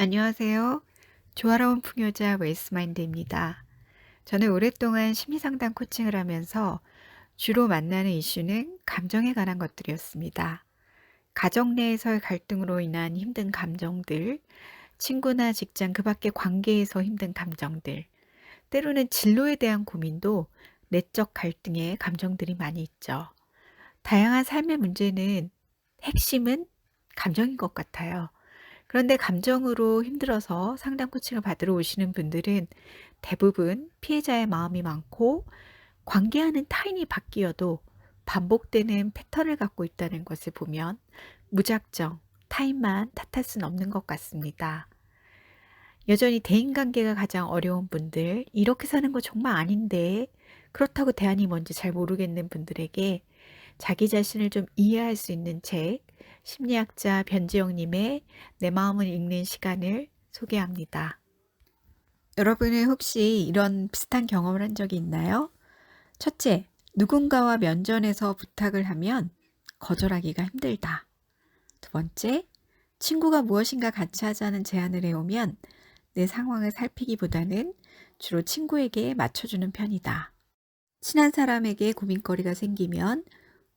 안녕하세요. 조화로운 풍요자 웨이스마인드입니다. 저는 오랫동안 심리상담 코칭을 하면서 주로 만나는 이슈는 감정에 관한 것들이었습니다. 가정 내에서의 갈등으로 인한 힘든 감정들, 친구나 직장 그 밖의 관계에서 힘든 감정들, 때로는 진로에 대한 고민도 내적 갈등의 감정들이 많이 있죠. 다양한 삶의 문제는 핵심은 감정인 것 같아요. 그런데 감정으로 힘들어서 상담 코칭을 받으러 오시는 분들은 대부분 피해자의 마음이 많고 관계하는 타인이 바뀌어도 반복되는 패턴을 갖고 있다는 것을 보면 무작정 타인만 탓할 수는 없는 것 같습니다. 여전히 대인관계가 가장 어려운 분들, 이렇게 사는 거 정말 아닌데, 그렇다고 대안이 뭔지 잘 모르겠는 분들에게 자기 자신을 좀 이해할 수 있는 책, 심리학자 변지영님의 내 마음을 읽는 시간을 소개합니다. 여러분은 혹시 이런 비슷한 경험을 한 적이 있나요? 첫째, 누군가와 면전에서 부탁을 하면 거절하기가 힘들다. 두 번째, 친구가 무엇인가 같이 하자는 제안을 해오면 내 상황을 살피기보다는 주로 친구에게 맞춰주는 편이다. 친한 사람에게 고민거리가 생기면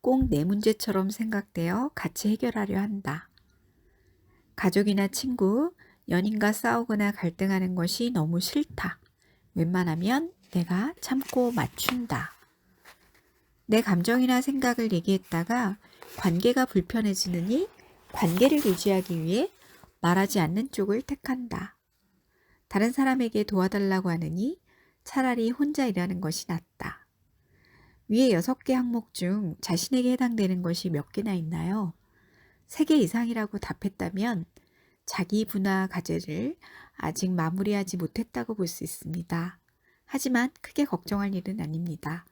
꼭 내 문제처럼 생각되어 같이 해결하려 한다. 가족이나 친구, 연인과 싸우거나 갈등하는 것이 너무 싫다. 웬만하면 내가 참고 맞춘다. 내 감정이나 생각을 얘기했다가 관계가 불편해지느니 관계를 유지하기 위해 말하지 않는 쪽을 택한다. 다른 사람에게 도와달라고 하느니 차라리 혼자 일하는 것이 낫다. 위에 6개 항목 중 자신에게 해당되는 것이 몇 개나 있나요? 3개 이상이라고 답했다면 자기 분화 과제를 아직 마무리하지 못했다고 볼 수 있습니다. 하지만 크게 걱정할 일은 아닙니다.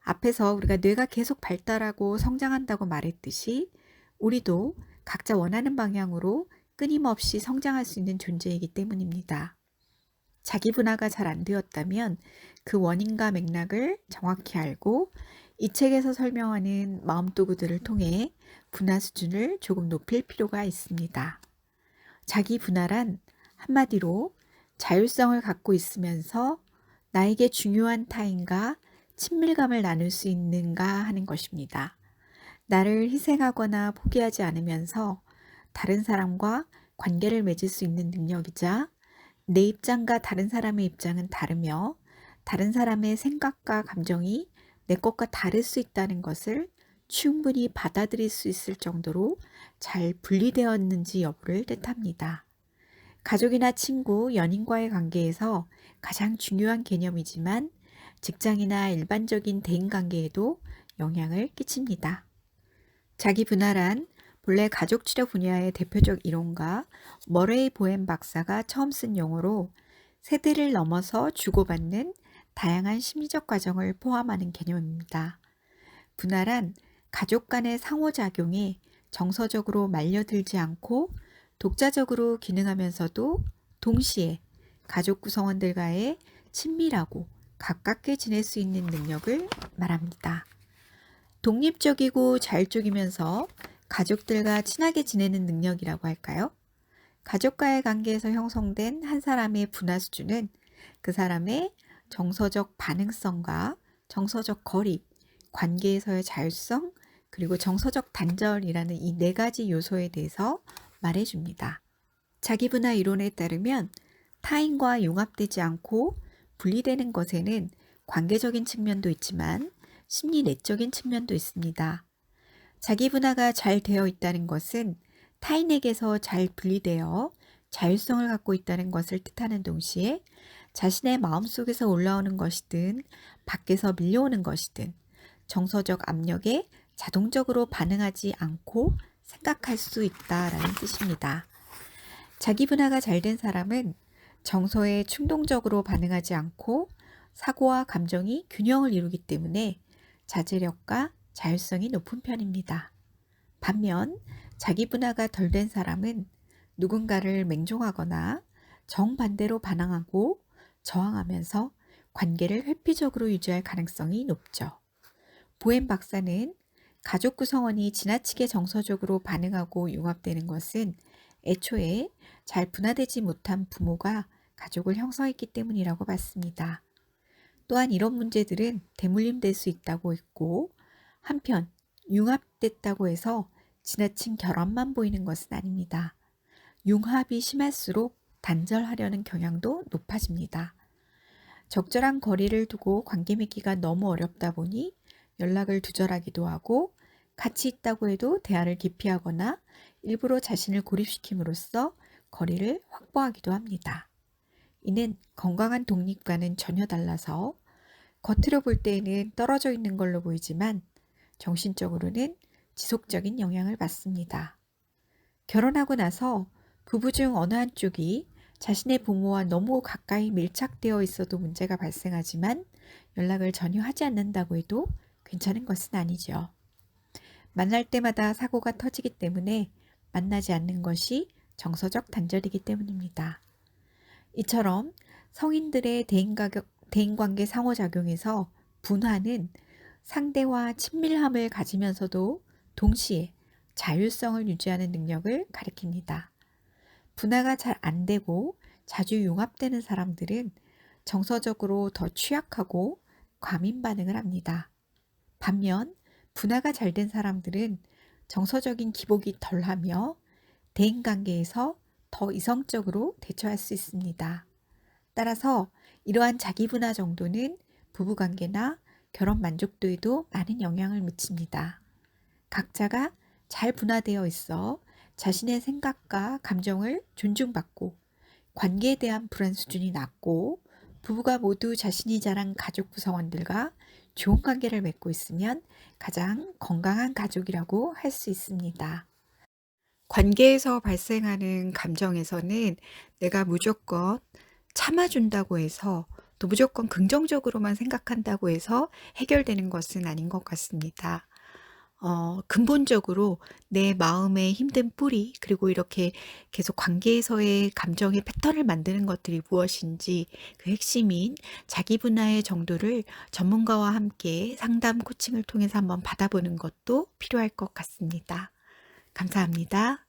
앞에서 우리가 뇌가 계속 발달하고 성장한다고 말했듯이 우리도 각자 원하는 방향으로 끊임없이 성장할 수 있는 존재이기 때문입니다. 자기 분화가 잘 안 되었다면 그 원인과 맥락을 정확히 알고 이 책에서 설명하는 마음도구들을 통해 분화 수준을 조금 높일 필요가 있습니다. 자기 분화란 한마디로 자율성을 갖고 있으면서 나에게 중요한 타인과 친밀감을 나눌 수 있는가 하는 것입니다. 나를 희생하거나 포기하지 않으면서 다른 사람과 관계를 맺을 수 있는 능력이자 내 입장과 다른 사람의 입장은 다르며 다른 사람의 생각과 감정이 내 것과 다를 수 있다는 것을 충분히 받아들일 수 있을 정도로 잘 분리되었는지 여부를 뜻합니다. 가족이나 친구, 연인과의 관계에서 가장 중요한 개념이지만 직장이나 일반적인 대인 관계에도 영향을 끼칩니다. 자기 분할한 본래 가족 치료 분야의 대표적 이론가 머레이 보엠 박사가 처음 쓴 용어로 세대를 넘어서 주고받는 다양한 심리적 과정을 포함하는 개념입니다. 분할한 가족 간의 상호작용에 정서적으로 말려들지 않고 독자적으로 기능하면서도 동시에 가족 구성원들과의 친밀하고 가깝게 지낼 수 있는 능력을 말합니다. 독립적이고 자율적이면서 가족들과 친하게 지내는 능력이라고 할까요? 가족과의 관계에서 형성된 한 사람의 분화 수준은 그 사람의 정서적 반응성과 정서적 거리, 관계에서의 자율성, 그리고 정서적 단절이라는 이 네 가지 요소에 대해서 말해줍니다. 자기 분화 이론에 따르면 타인과 융합되지 않고 분리되는 것에는 관계적인 측면도 있지만 심리 내적인 측면도 있습니다. 자기 분화가 잘 되어 있다는 것은 타인에게서 잘 분리되어 자율성을 갖고 있다는 것을 뜻하는 동시에 자신의 마음속에서 올라오는 것이든 밖에서 밀려오는 것이든 정서적 압력에 자동적으로 반응하지 않고 생각할 수 있다라는 뜻입니다. 자기 분화가 잘 된 사람은 정서에 충동적으로 반응하지 않고 사고와 감정이 균형을 이루기 때문에 자제력과 자율성이 높은 편입니다. 반면 자기 분화가 덜 된 사람은 누군가를 맹종하거나 정반대로 반항하고 저항하면서 관계를 회피적으로 유지할 가능성이 높죠. 보엠 박사는 가족 구성원이 지나치게 정서적으로 반응하고 융합되는 것은 애초에 잘 분화되지 못한 부모가 가족을 형성했기 때문이라고 봤습니다. 또한 이런 문제들은 대물림될 수 있다고 했고 한편 융합됐다고 해서 지나친 결함만 보이는 것은 아닙니다. 융합이 심할수록 단절하려는 경향도 높아집니다. 적절한 거리를 두고 관계 맺기가 너무 어렵다 보니 연락을 두절하기도 하고 같이 있다고 해도 대화를 기피하거나 일부러 자신을 고립시킴으로써 거리를 확보하기도 합니다. 이는 건강한 독립과는 전혀 달라서 겉으로 볼 때에는 떨어져 있는 걸로 보이지만 정신적으로는 지속적인 영향을 받습니다. 결혼하고 나서 부부 중 어느 한쪽이 자신의 부모와 너무 가까이 밀착되어 있어도 문제가 발생하지만 연락을 전혀 하지 않는다고 해도 괜찮은 것은 아니죠. 만날 때마다 사고가 터지기 때문에 만나지 않는 것이 정서적 단절이기 때문입니다. 이처럼 성인들의 대인관계 상호작용에서 분화는 상대와 친밀함을 가지면서도 동시에 자율성을 유지하는 능력을 가리킵니다. 분화가 잘 안 되고 자주 융합되는 사람들은 정서적으로 더 취약하고 과민 반응을 합니다. 반면 분화가 잘 된 사람들은 정서적인 기복이 덜하며 대인 관계에서 더 이성적으로 대처할 수 있습니다. 따라서 이러한 자기 분화 정도는 부부 관계나 결혼 만족도에도 많은 영향을 미칩니다. 각자가 잘 분화되어 있어 자신의 생각과 감정을 존중받고 관계에 대한 불안 수준이 낮고 부부가 모두 자신이 자란 가족 구성원들과 좋은 관계를 맺고 있으면 가장 건강한 가족이라고 할 수 있습니다. 관계에서 발생하는 감정에서는 내가 무조건 참아준다고 해서 또 무조건 긍정적으로만 생각한다고 해서 해결되는 것은 아닌 것 같습니다. 어, 근본적으로 내 마음의 힘든 뿌리, 그리고 이렇게 계속 관계에서의 감정의 패턴을 만드는 것들이 무엇인지 그 핵심인 자기 분화의 정도를 전문가와 함께 상담 코칭을 통해서 한번 받아보는 것도 필요할 것 같습니다. 감사합니다.